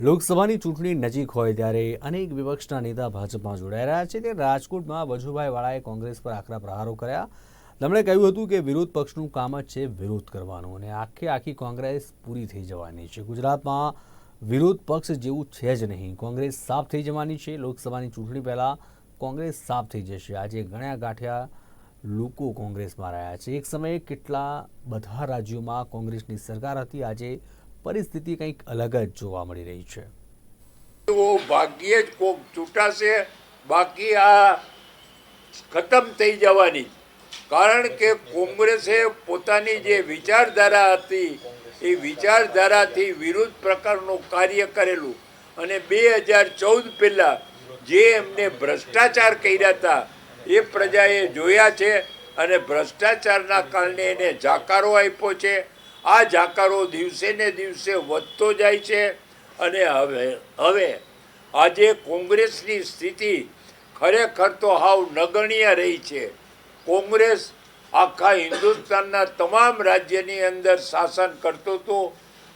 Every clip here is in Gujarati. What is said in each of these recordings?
લોકસભાની ચૂંટણી નજીક હોય ત્યારે અનેક વિપક્ષના નેતા ભાજપમાં જોડાઈ રહ્યા છે. તે રાજકોટમાં વજુભાઈ વાળાએ કોંગ્રેસ પર આકરા પ્રહારો કર્યા. તેમણે કહ્યું હતું કે વિરોધ પક્ષનું કામ જ છે વિરોધ કરવાનું અને આખે આખી કોંગ્રેસ પૂરી થઈ જવાની છે. ગુજરાતમાં વિરોધ પક્ષ જેવું છે જ નહીં. કોંગ્રેસ સાફ થઈ જવાની છે. લોકસભાની ચૂંટણી પહેલાં કોંગ્રેસ સાફ થઈ જશે. આજે ગણ્યા ગાંઠ્યા લોકો કોંગ્રેસમાં રહ્યા છે. એક સમયે કેટલા બધા રાજ્યોમાં કોંગ્રેસની સરકાર હતી. આજે પરિસ્થિતિ કંઈક અલગ જ જોવા મળી રહી છે. ભાગ્યે જ કોક છૂટાશે, બાકી આ ખતમ થઈ જવાની. કારણ કે કોંગ્રેસે પોતાની જે વિચારધારા હતી, એ વિચારધારાથી વિરુદ્ધ પ્રકારનું કાર્ય કરેલું. અને બે હજાર ચૌદ પહેલાં જે એમને ભ્રષ્ટાચાર કર્યા હતા, એ પ્રજાએ જોયા છે અને ભ્રષ્ટાચારના કારણે એને જાકારો આપ્યો છે. આ જાકારો દિવસે ને દિવસે વધતો જાય છે અને હવે હવે આજે કોંગ્રેસની સ્થિતિ ખરેખર તો હાવ નગણ્ય રહી છે. કોંગ્રેસ આખા હિન્દુસ્તાનના તમામ રાજ્યની અંદર શાસન કરતો હતો.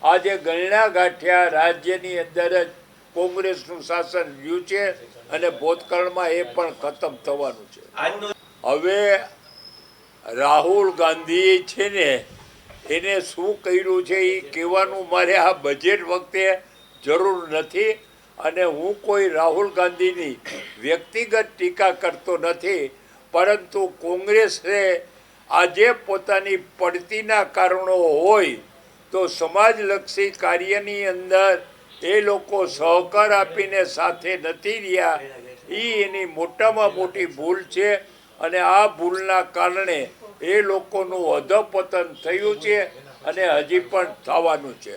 આજે ગણ્યા ગાંઠ્યા રાજ્યની અંદર જ કોંગ્રેસનું શાસન રહ્યું છે અને ભૂતકાળમાં એ પણ ખતમ થવાનું છે. હવે રાહુલ ગાંધી છે ને એને શું કર્યું છે એ કહેવાનું મારે આ બજેટ વખતે જરૂર નથી અને હું કોઈ રાહુલ ગાંધીની વ્યક્તિગત ટીકા કરતો નથી, પરંતુ કોંગ્રેસે આજે પોતાની પડતીના કારણો હોય તો સમાજલક્ષી કાર્યની અંદર એ લોકો સહકાર આપીને સાથે નથી રહ્યા. એ એની મોટામાં મોટી ભૂલ છે અને આ ભૂલના કારણે એ લોકોનું અધપતન થયું છે અને હજી પણ થવાનું છે.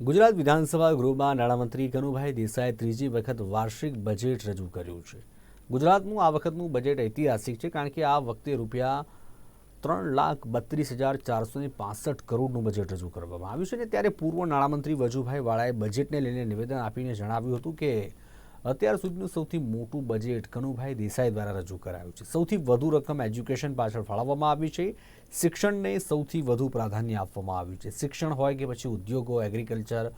ગુજરાત વિધાનસભા ગૃહમાં નાણામંત્રી કનુભાઈ દેસાઈએ ત્રીજી વખત વાર્ષિક બજેટ રજૂ કર્યું છે. ગુજરાતનું આ વખતનું બજેટ ઐતિહાસિક છે કારણ કે આ વખતે રૂપિયા ત્રણ લાખ બત્રીસ હજાર ચારસો ને પાસઠ કરોડનું બજેટ રજૂ કરવામાં આવ્યું છે અને ત્યારે પૂર્વ નાણામંત્રી વજુભાઈ વાળાએ બજેટને લઈને નિવેદન આપીને જણાવ્યું હતું કે અત્યાર સુધીનું સૌથી મોટું બજેટ કનુભાઈ દેસાઈ દ્વારા રજૂ કરાયું છે. સૌથી વધુ રકમ એજ્યુકેશન પાછળ ફાળવવામાં આવી છે. શિક્ષણને સૌથી વધુ પ્રાધાન્ય આપવામાં આવ્યું છે. શિક્ષણ હોય કે પછી ઉદ્યોગો એગ્રીકલ્ચર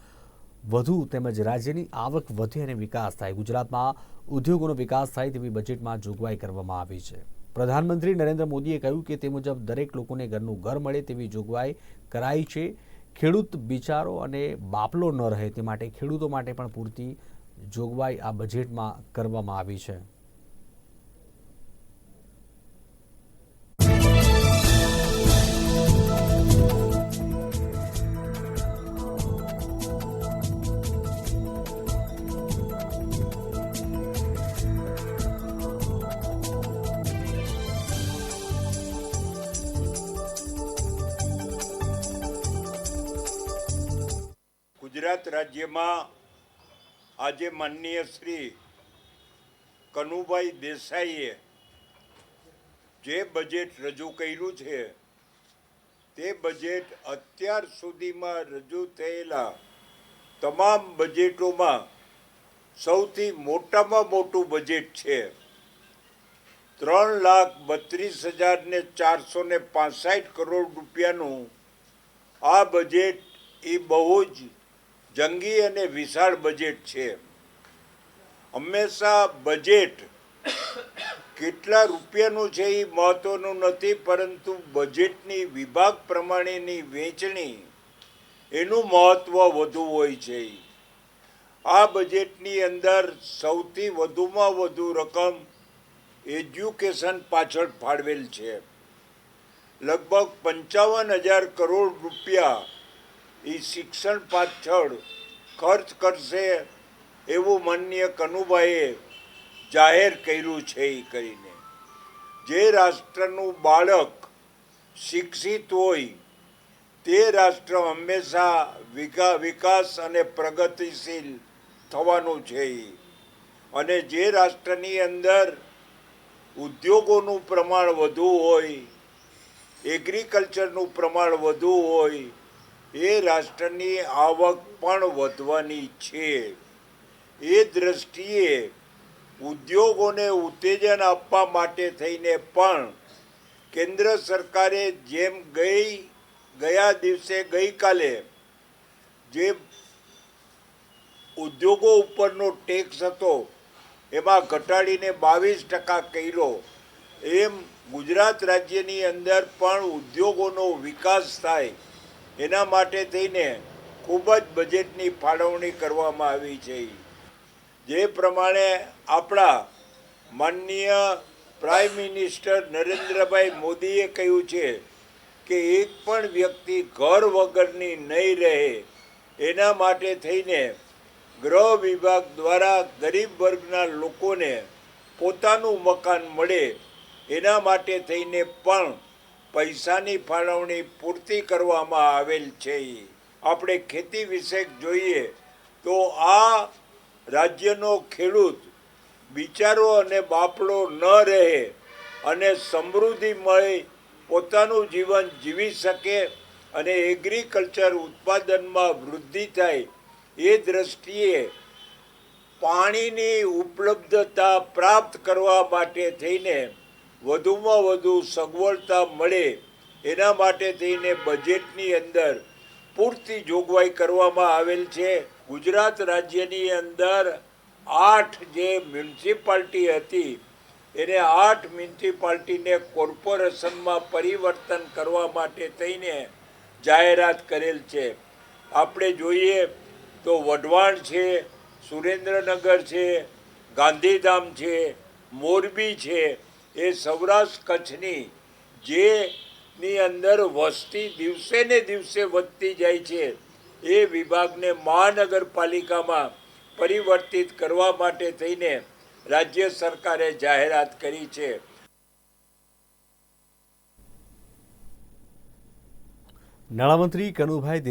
વધુ તેમજ રાજ્યની આવક વધે અને વિકાસ થાય. ગુજરાતમાં ઉદ્યોગોનો વિકાસ થાય તેવી બજેટમાં જોગવાઈ કરવામાં આવી છે. પ્રધાનમંત્રી નરેન્દ્ર મોદીએ કહ્યું કે તે મુજબ દરેક લોકોને ઘરનું ઘર મળે તેવી જોગવાઈ કરાઈ છે. ખેડૂત બિચારો અને બાપલો ન રહે તે માટે ખેડૂતો માટે પણ પૂરતી જોગવાઈ આ બજેટમાં કરવામાં આવી છે. ગુજરાત રાજ્યમાં આજે માનનીય શ્રી કનુભાઈ દેસાઈએ જે બજેટ રજૂ કર્યું છે, તે બજેટ અત્યાર સુધીમાં રજૂ થયેલા તમામ બજેટોમાં સૌથી મોટામાં મોટું બજેટ છે. ત્રણ લાખ બત્રીસ હજાર ને ચારસો ને કરોડ રૂપિયાનું આ બજેટ એ બહુ જ જંગી અને વિશાળ બજેટ છે. હંમેશા બજેટ કેટલા રૂપિયાનું છે એ મહત્વનું નથી, પરંતુ બજેટની વિભાગ પ્રમાણેની વેચણી એનું મહત્વ વધુ હોય છે. આ બજેટની અંદર સૌથી વધુમાં વધુ રકમ એજ્યુકેશન પાછળ ફાળવેલ છે. લગભગ પંચાવન હજાર કરોડ રૂપિયા એ શિક્ષણ પાછળ ખર્ચ કરશે એવું માનનીય કનુભાઈએ જાહેર કર્યું છે એ કરીને. જે રાષ્ટ્રનું બાળક શિક્ષિત હોય, તે રાષ્ટ્ર હંમેશા વિકા, વિકાસ અને પ્રગતિશીલ થવાનું છે અને જે રાષ્ટ્રની અંદર ઉદ્યોગોનું પ્રમાણ વધુ હોય એગ્રીકલ્ચરનું પ્રમાણ વધુ હોય એ રાષ્ટ્રની આવક પણ વધવાની છે. એ દ્રષ્ટિએ ઉદ્યોગોને ઉત્તેજન આપવા માટે થઈને પણ કેન્દ્ર સરકારે જેમ ગઈ, ગયા દિવસે ગઈકાલે જે ઉદ્યોગો ઉપરનો ટેક્સ હતો, એમાં ઘટાડીને બાવીસ ટકા કર્યો. એમ ગુજરાત રાજ્યની અંદર પણ ઉદ્યોગોનો વિકાસ થાય એના માટે થઈને ખૂબ જ બજેટની ફાળવણી કરવામાં આવી છે. જે પ્રમાણે આપણા માનનીય પ્રાઇમ મિનિસ્ટર નરેન્દ્રભાઈ મોદીએ કહ્યું છે કે એક પણ વ્યક્તિ ઘર વગરની નહીં રહે. એના માટે થઈને ગૃહ વિભાગ દ્વારા ગરીબ વર્ગના લોકોને પોતાનું મકાન મળે. એના માટે થઈને પણ પૈસાની ફાળવણી પૂર્તિ કરવામાં આવેલ છે. આપણે ખેતી વિશે જોઈએ તો આ રાજ્યનો ખેડૂત બિચારો અને બાપડો ન રહે અને સમૃદ્ધિમય પોતાનું જીવન જીવી શકે અને એગ્રીકલ્ચર ઉત્પાદનમાં વૃદ્ધિ થાય, એ દ્રષ્ટિએ પાણીની ઉપલબ્ધતા પ્રાપ્ત કરવા માટે થઈને વધુમાં વધુ સગવડતા મળે એના માટે થઈને બજેટની અંદર પૂરતી જોગવાઈ કરવામાં આવેલ છે. ગુજરાત રાજ્યની અંદર આઠ જે મ્યુનિસિપાલિટી હતી, એને આઠ મ્યુનિસિપાલિટીને કોર્પોરેશનમાં પરિવર્તન કરવા માટે થઈને જાહેરાત કરેલ છે. આપણે જોઈએ તો વઢવાણ છે, સુરેન્દ્રનગર છે, ગાંધીધામ છે, મોરબી છે એ સૌરાષ્ટ્ર કચ્છની જેની અંદર વસ્તી દિવસે ને દિવસે વધતી જાય છે, એ વિભાગને મહાનગરપાલિકામાં પરિવર્તિત કરવા માટે થઈને રાજ્ય સરકારે જાહેરાત કરી છે. નાણામંત્રી કનુભાઈ દેસાઈ